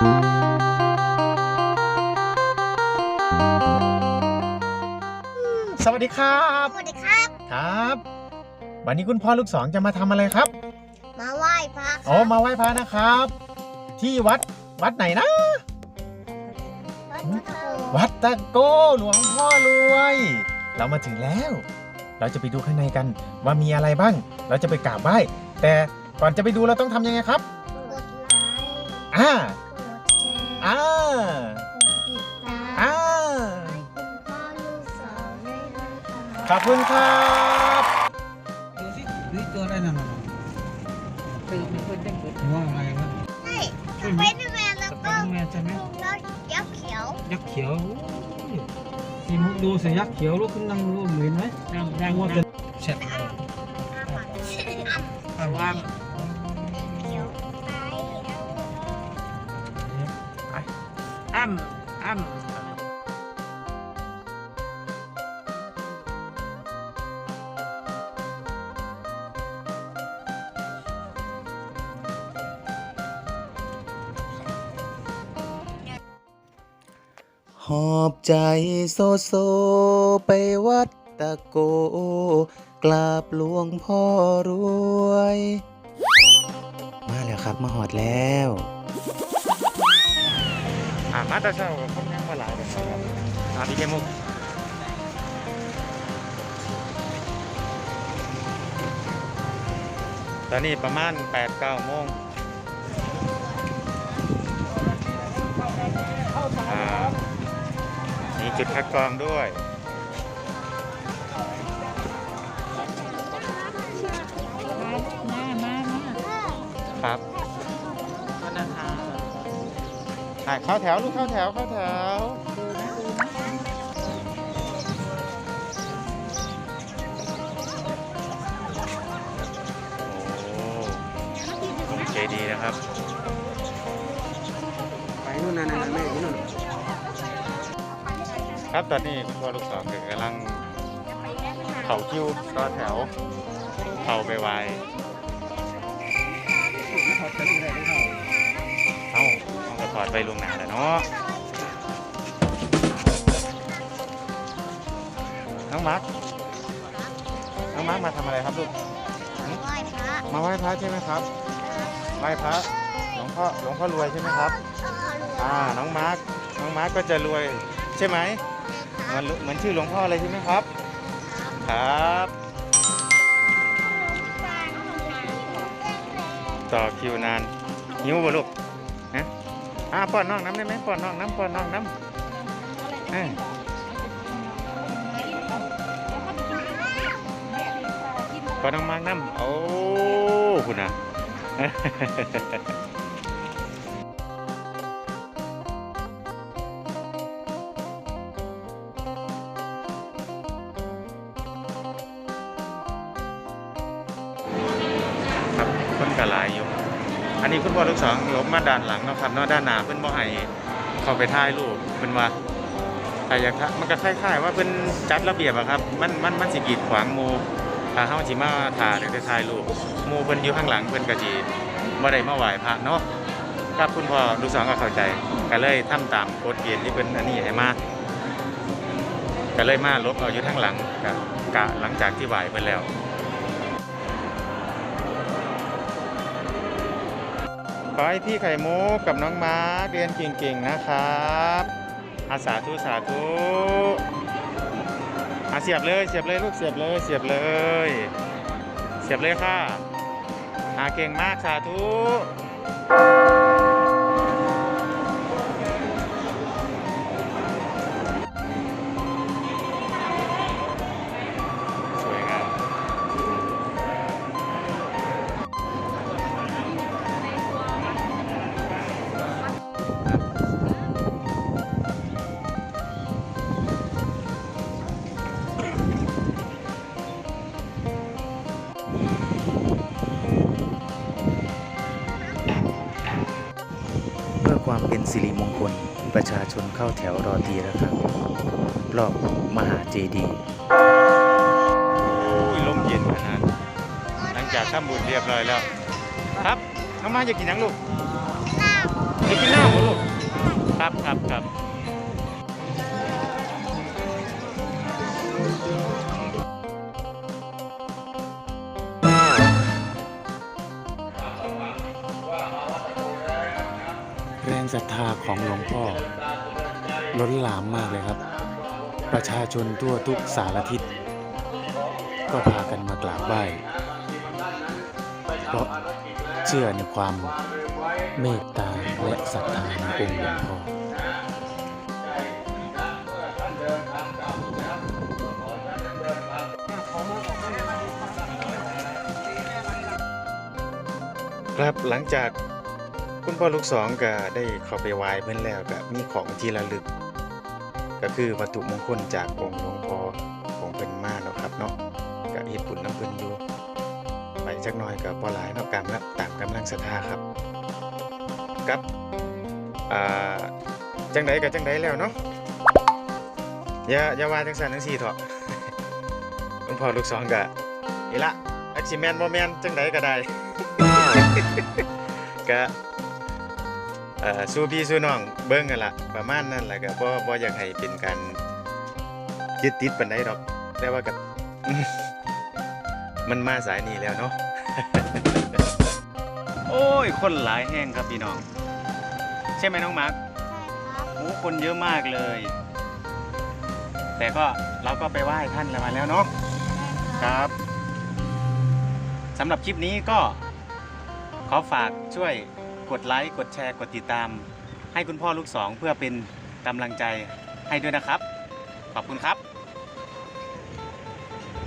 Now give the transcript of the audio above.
สวัสดีครับ สวัสดีครับ ครับ วันนี้คุณพ่อลูกสองจะมาทำอะไรครับ มาไหว้พระอ๋อ มาไหว้พระนะครับ ที่วัดวัดไหนนะวัดพระโกวัดตะโกหลวงพ่อรวย เรามาถึงแล้ว เราจะไปดูข้างในกัน ว่ามีอะไรบ้าง เราจะไปกราบไหว้ แต่ก่อนจะไปดูเราต้องทำยังไงครับกดไลค์อ่ากดแชร์ อ่ากดติดตามอ่าให้คุณพ่อลูกสาวได้ด้วยขอบคุณครับ ดูสินี่ตัวอะไรนั่นน่ะตื่นเป็นคนจังเกิดหรือว่าอะไรวะใช่สไปเดอร์แมนแล้วสไปก็เดอร์แมนใช่ไหมลุงแล้วยักษ์เขียวยักษ์เขียวโอ้ยที่มุกดูสิยักษ์เขียวลูกขึ้นนั่งรูปเหมือนไหมนั่งนั่นั่งงว่าว่าจะจะเสร็จอ้ำระวัง อ้ำอ้ำหอบใจโซโซไปวัดตะโก กราบหลวงพ่อรวย มาแล้วครับ มาหอดแล้วามาแตาเช้าผมยังมาหลายเลยครับอ่าพี่เกมุกตอนนี้ประมาณ8-9โมงอ่ามีจุดคัดกรองด้วยมามามาครับ อะเข้าแถวลูกเข้าแถวเข้าแถว โอ้ตรงเจดีย์นะครับ ไปนู่นนั่นนั่นแม่ที่นู่นครับตอนนี้คุณพ่อลูกสองกำลังเข่าคิวต่อแถวเข่าไปไวเอ้าต้องกระ ถอดไปลวงหนาแล้วเนาะน้องมาร์คน้องมาร์คมาทำอะไรครับลูก ไหว้พระมาไหว้พระใช่ไหมครับ ไหว้พระหลวงพ่อหลวงพ่อรวยใช่ไหมครับอ่า น้องมาร์คน้องมาร์คก็จะรวยใช่ไหมเหมือนเหมือนชื่อหลวงพ่อเลยใช่ไหมครับ ครับ ต่อคิวนานหิวบ่ลูกนะ อ่าป้อนน้องน้ำได้ไหมป้อนน้องน้ำป้อนน้องน้ำอ้ยป้อนน้องมาร์คน้ำโอ้คุณน่ะครับคนกะลายอยู่ อันนี้คุณพ่อลูกสองลบมาด้านหลังเนาะครับเนาะด้านหน้าเพิ่นบ่ให้เข้าไปถ่ายรูปเพิ่นว่าถ้าอยากถ่ายมันก็คล้ายๆว่าเพิ่นจัดระเบียบอะครับมันมันมันสิกีดขวางหมู่ถ้าเฮาสิมาถ่ายหรือไปถ่ายรูปหมู่เพิ่นอยู่ข้างหลังเพิ่นก็สิบ่ได้มาไหว้พระเนาะครับคุณพ่อลูกสองก็เข้าใจก็เลยทำตามกฎเกณฑ์ที่เพิ่นอันนี้ให้มาก็เลยมาลบเอาอยู่ข้างหลังกะกะหลังจากที่ไหว้เพิ่นแล้ว อให้พี่ไข่มุกกับน้องม้าเรียนเก่งๆนะครับอาสาธุสาธุอาเสียบเลยเสียบเลยลูกเสียบเลยเสียบเลย เสียบเลยค่ะอาเก่งมากสาธุ ความเป็นสิริมงคล ประชาชนเข้าแถวรอตีแล้วครับ รอบมหาเจดีย์โอ้ยลมเย็นขนาด หลังจากทำบุญเรียบร้อยแล้ว ครับน้องมาอยากกินหยังลูกน้ไปกินน้ำเหรอลูก ครับครับครับ ศรัทธาของหลวงพ่อ ล้นหลามมากเลยครับ ประชาชนทั่วทุกสารทิศ ก็พากันมากราบไหว้เพราะเชื่อในความเมตตาและศรัทธาในองค์หลวงพ่อครับหลังจาก คุณพ่อลูกสองก็ได้เข้าไปไหว้เพื่อนแล้วก็มีของที่ระลึก ก็คือวัตถุมงคลจากองค์หลวงพ่อของเพิ่นมาแล้วครับเนาะก็เฮ็ดบุญน้ำเพิ่นอยู่ไปจักหน่อยก็บ่หลายเนาะกามละตามกำลังศรัทธาครับกับอ่าจังไดก็จังไดแล้วเนาะอย่าอย่าว่าจังซั่นจังซี่เถาะคุณพ่อลูกสองก็นี่ละอักสิแมนบ่แมนจังไดก็ได้ก็ สู้พี่สู้น้องเบิ่งกันละประมาณนั้นแหละก็บ่บ่อยากให้เป็นการยึดติดปานใดดอกแต่ว่าก็มันมาสายนี้แล้วเนาะโอ้ย คนหลายแห้งครับพี่น้อง ใช่ไหมน้องมาร์คใช่ครับโอ้คนเยอะมากเลย แต่ก็เราก็ไปไหว้ท่านแล้วมาแล้วเนาะครับสำหรับคลิปนี้ก็ขอฝากช่วย กดไลค์ กดแชร์ กดติดตาม ให้คุณพ่อลูกสองเพื่อเป็นกำลังใจให้ด้วยนะครับ ขอบคุณครับ